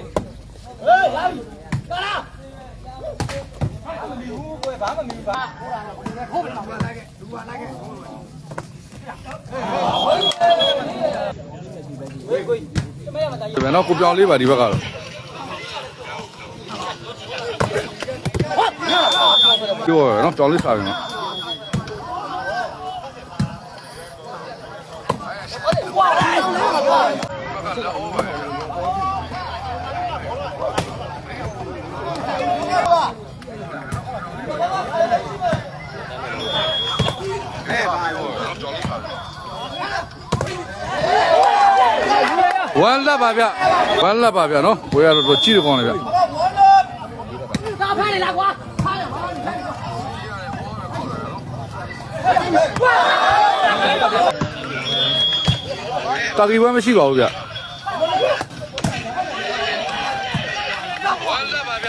ဒီမှာတော့ကိုပြောင်းလေးပါဒီဘက်ကတော့ပြောရနော်ပြောင်းလေးစားပြီနော် ဝမ်းလက်ပါဗျဝမ်းလက်ပါဗျနော်ကိုရတော့တော့ကြည့်ရကောင်းလေဗျသာဖားလေလားကွာဖားရပါတာကီဝမ်းမရှိပါဘူးဗျပါဗျ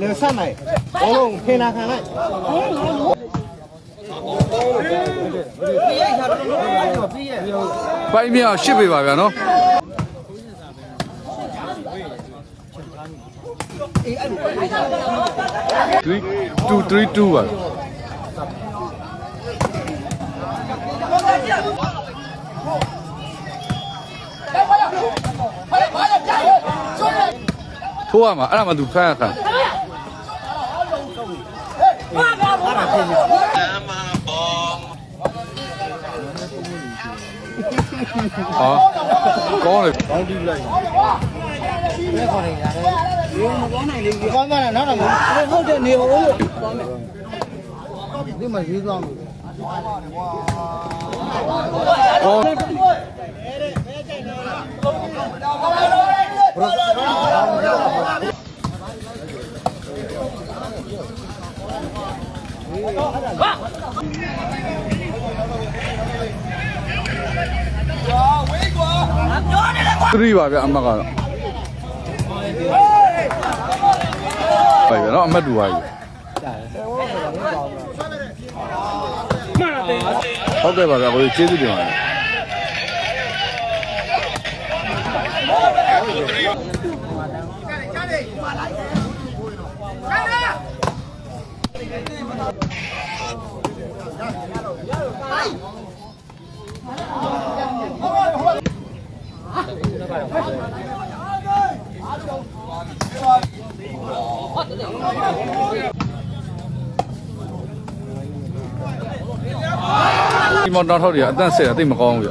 နေဆက်နိုင်ဘလုံးခေနာခံလိုက်ပိုင်းမြောက်ရှစ်ပေပါဗျာနော်3 2 3 2ပါ ထိုးရမှာအဲ့ဒါမှသူဖမ်းရခံဟာကောင်းတယ်ကောင်းသွားတယ်နောက်တော့ဟုတ်တယ်နေဟုတ်လို့သွားမယ်ဒီမှာရေးသွားမယ်ကောင်း 3ပါဗျအမတ်ကတော့ပါဗျနော်အမတ်တူပါပြီဟုတ်ကဲ့ပါဗျကိုကျေးဇူးတင်ပါတယ် ဒီမော်တော်ထောက်တွေကအတန့်ဆက်တာတိတ်မကောင်းဘူးဗျ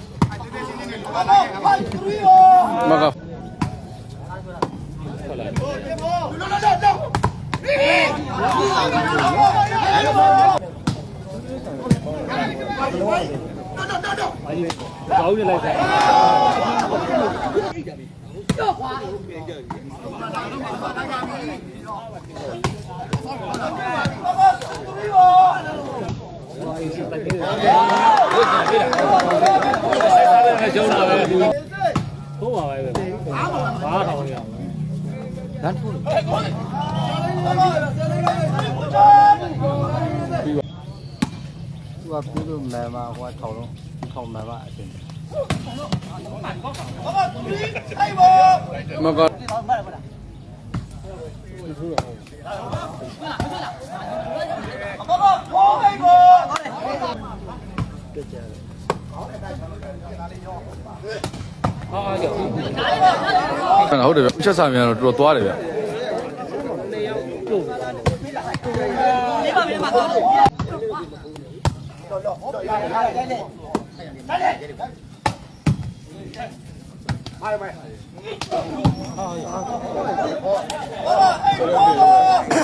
Maka. Cậu như này Hãy subscribe cho kênh Ghiền Mì Gõ Để không bỏ lỡ những video hấp dẫn ဆိုင်ကျုံးလာပဲဘုံပါပဲဘာထောင်နေအောင်လမ်းထိုးသူကပြုလို့မယ်မှာဟိုထောင်လုံးထောင်မှာပါအရှင်မကဟာကြောက် ဟုတ်တယ်ဗျချက်စာမြန်တော့တော်တော်သွားတယ်ဗျ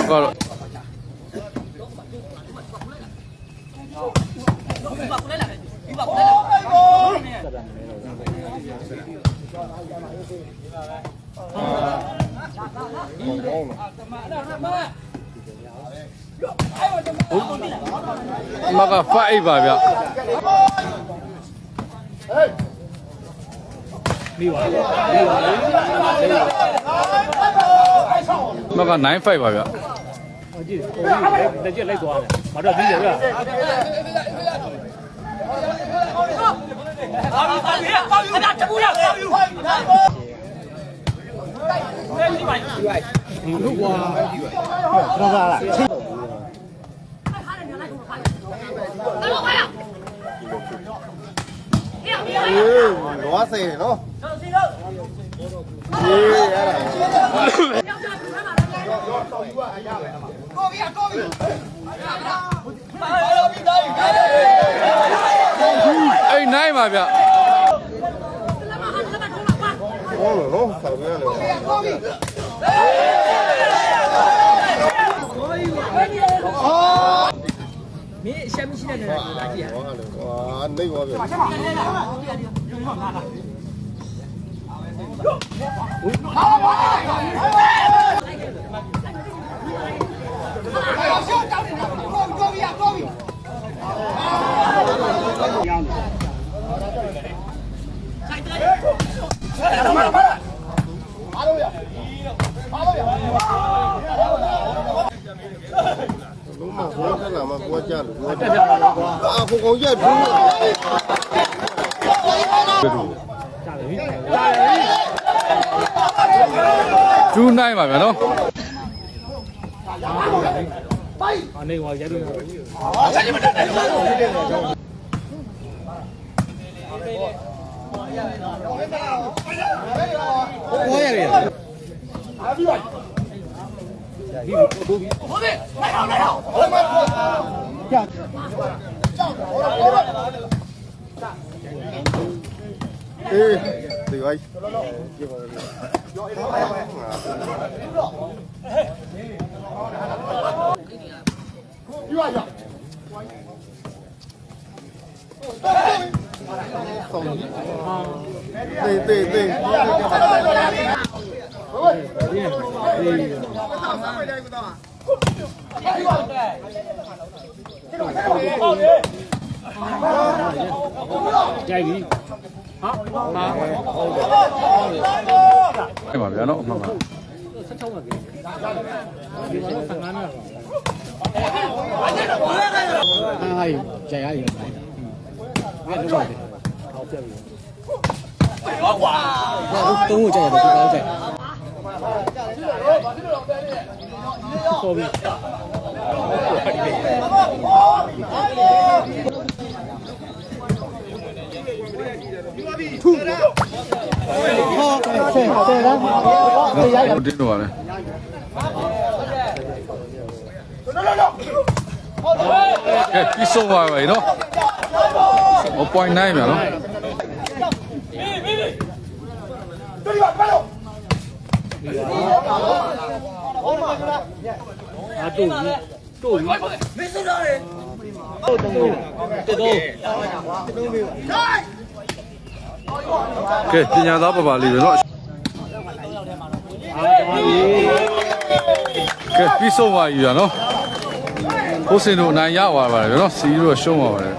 ကတော့ မကဖတ်အိပ်ပါဗျမိပါမိပါလေမက95ပါဗျဟိုကြည့်ဟိုတက်ကြက်လိုက်သွားတယ်ဘာတော့ပြီးရဗျာ တော့ပါလားအေးလောဆယ်နော်အေးအဲ့ဒါ အဲ့နိုင်ပါဗျဟောလို့နော်ဆောက်ရတယ်မင်းရှမ်းမရှိတဲ့နေရာလာကြည့်ရဟောလို့ဟာနေပါဗျာလုံး မဘောကလာမဘောကြလို့ဘောတက်ပြလာကွာအာဘုံကောင်ရက်ဘူးကျူးနိုင်ပါဗျနော် အနေဟောရိုက်လို့ကိုရတယ်အေး ဒီဝိုင်းတေးတေးတေးရိုက်ပြီဟာဟာအဲ့ပါဗျနော်မှန်ပါ16ပါပြီဒီမှာ15နာရီအားရကြရရအဲ့တော့ပါတယ်ဟောပြပြီတုံးကို ကြရတယ်ဒီကောင်းကြပေါ်ပြီဟောဆယ်ဆယ်လားတရားရဟုတ်တယ်တော့ပါလေကဲပြီးဆုံးပါပြီနော်0.9ဗျနော် 对吧？快走。啊，斗鱼，斗鱼，没事的嘞。斗东东，斗东。给，今年老爸爸里边了。ကဲပြီးဆုံးသွားပြီဗျာနော်ကိုစင်တို့အနိုင်ရသွားပါတယ်ဗျာနော်စီးပြီးတော့ရှုံးသွားပါတယ်